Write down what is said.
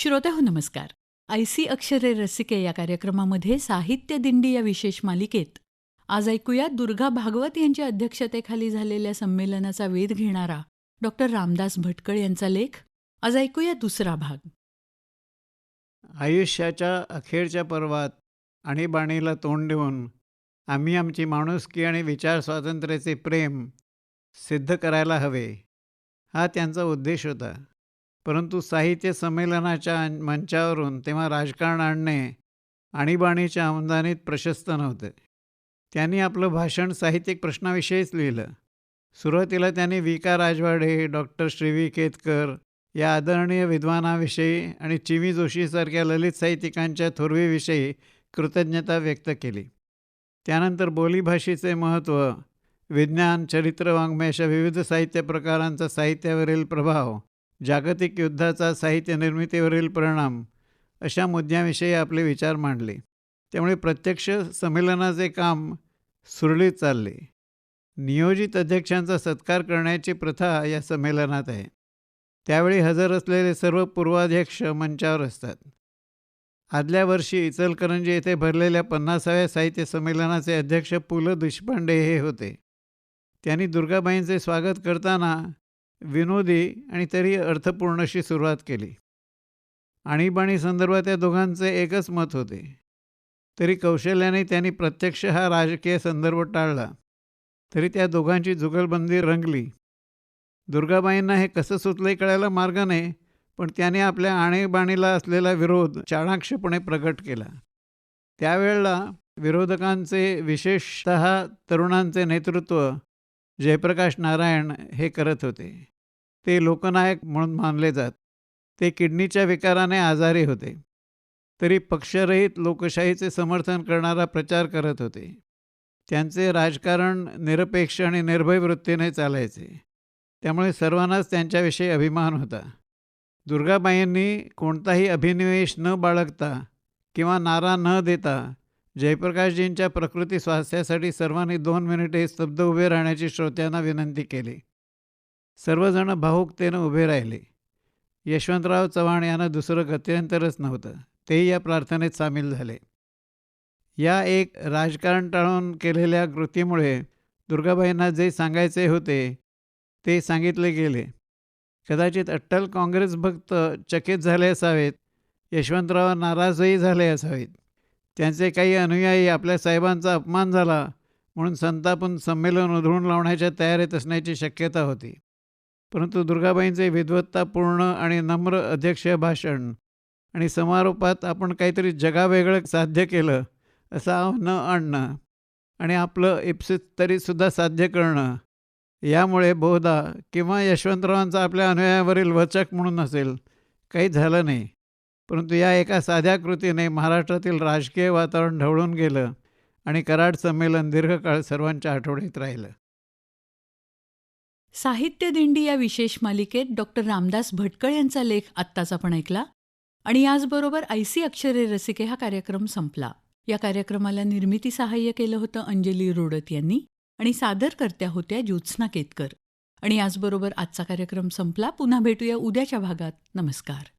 श्रोते हो नमस्कार. ऐसी अक्षरे रसिके या कार्यक्रमामध्ये साहित्य दिंडी या विशेष मालिकेत. आज ऐकूया दुर्गा भागवत यांच्या अध्यक्षतेखाली झालेल्या संमेलनाचा वेध घेणारा डॉक्टर रामदास भटकळ यांचा लेख. आज ऐकूया दुसरा भाग. आयुष्याच्या अखेरच्या पर्वात आणीबाणीला तोंड देऊन आम्ही आमची माणुसकी आणि विचार स्वातंत्र्याचे प्रेम सिद्ध करायला हवे हा त्यांचा उद्देश होता. परंतु साहित्य संमेलनाच्या मंचावरून तेव्हा राजकारण आणणे आणीबाणीच्या आमदानीत प्रशस्त नव्हते. त्यांनी आपलं भाषण साहित्यिक प्रश्नाविषयीच लिहिलं. सुरुवातीला त्यांनी वि का. राजवाडे डॉक्टर श्रीवी केतकर या आदरणीय विद्वानाविषयी आणि चिवी जोशीसारख्या ललित साहित्यिकांच्या थोरवीविषयी कृतज्ञता व्यक्त केली. त्यानंतर बोलीभाषेचे महत्त्व विज्ञान चरित्र वाङ्मय अशा विविध साहित्य प्रकारांचा साहित्यावरील प्रभाव जागतिक युद्धाचा साहित्य निर्मितीवरील परिणाम अशा मुद्द्यांविषयी आपले विचार मांडले. त्यामुळे प्रत्यक्ष संमेलनाचे काम सुरळीत चालले. नियोजित अध्यक्षांचा सत्कार करण्याची प्रथा या संमेलनात आहे. त्यावेळी हजर असलेले सर्व पूर्वाध्यक्ष मंचावर असतात. आदल्या वर्षी इचलकरंजी येथे भरलेल्या पन्नासाव्या साहित्य संमेलनाचे अध्यक्ष पु ल देशपांडे हे होते. त्यांनी दुर्गाबाईंचे स्वागत करताना विनोदी आणि तरी अर्थपूर्णशी सुरुवात केली. आणीबाणी संदर्भात या दोघांचे एकच मत होते. तरी कौशल्याने त्यांनी प्रत्यक्ष हा राजकीय संदर्भ टाळला. तरी त्या दोघांची जुगलबंदी रंगली. दुर्गाबाईंना हे कसं सुचलंय कळायला मार्ग नाही पण त्याने आपल्या आणीबाणीला असलेला विरोध चाणाक्षपणे प्रकट केला. त्यावेळेला विरोधकांचे विशेषत तरुणांचे नेतृत्व जयप्रकाश नारायण हे करत होते. ते लोकनायक म्हणून मानले जात. ते किडनीच्या विकाराने आजारी होते. तरी पक्षरहित लोकशाहीचे समर्थन करणारा प्रचार करत होते. त्यांचे राजकारण निरपेक्ष आणि निर्भय वृत्तीने चालायचे. त्यामुळे सर्वांनाच त्यांच्याविषयी अभिमान होता. दुर्गाबाईंनी कोणताही अभिनिवेश न बाळगता किंवा नारा न देता जयप्रकाशजींच्या प्रकृती स्वास्थ्यासाठी सर्वांनी दोन मिनिटे स्तब्ध उभे राहण्याची श्रोत्यांना विनंती केली. सर्वजण भाऊकतेनं उभे राहिले. यशवंतराव चव्हाण यांना दुसरं गत्यंतरच नव्हतं. तेही या प्रार्थनेत सामील झाले. या एक राजकारण टाळून केलेल्या कृतीमुळे दुर्गाबाईंना जे सांगायचे होते ते सांगितले गेले. कदाचित अट्टल काँग्रेस भक्त चकित झाले असावेत यशवंतराव नाराजही झाले असावेत. त्यांचे काही अनुयायी आपल्या साहेबांचा अपमान झाला म्हणून संतापून संमेलन उधळून लावण्याच्या तयारीत असण्याची शक्यता होती. परंतु दुर्गाबाईंचे विद्वत्तापूर्ण आणि नम्र अध्यक्षीय भाषण आणि समारोपात आपण काहीतरी जगावेगळं साध्य केलं असं आव्हानं न आणणं आणि आपलं इप्सित तरीसुद्धा साध्य करणं यामुळे बहुधा किंवा यशवंतरावांचा आपल्या अनुयायावरील वचक म्हणून असेल काही झालं नाही. परंतु या एका साध्या कृतीने महाराष्ट्रातील राजकीय वातावरण ढवळून गेलं आणि कराड संमेलन दीर्घकाळ सर्वांच्या आठवणीत राहिलं. साहित्य दिंडी या विशेष मालिकेत डॉक्टर रामदास भटकळ यांचा लेख आत्ताच आपण ऐकला आणि याचबरोबर ऐसी अक्षरे रसिके हा कार्यक्रम संपला. या कार्यक्रमाला निर्मिती सहाय्य केलं होतं अंजली रोडत यांनी आणि सादरकर्त्या होत्या ज्योत्स्ना केतकर. आणि याचबरोबर आजचा कार्यक्रम संपला. पुन्हा भेटूया उद्याच्या भागात. नमस्कार.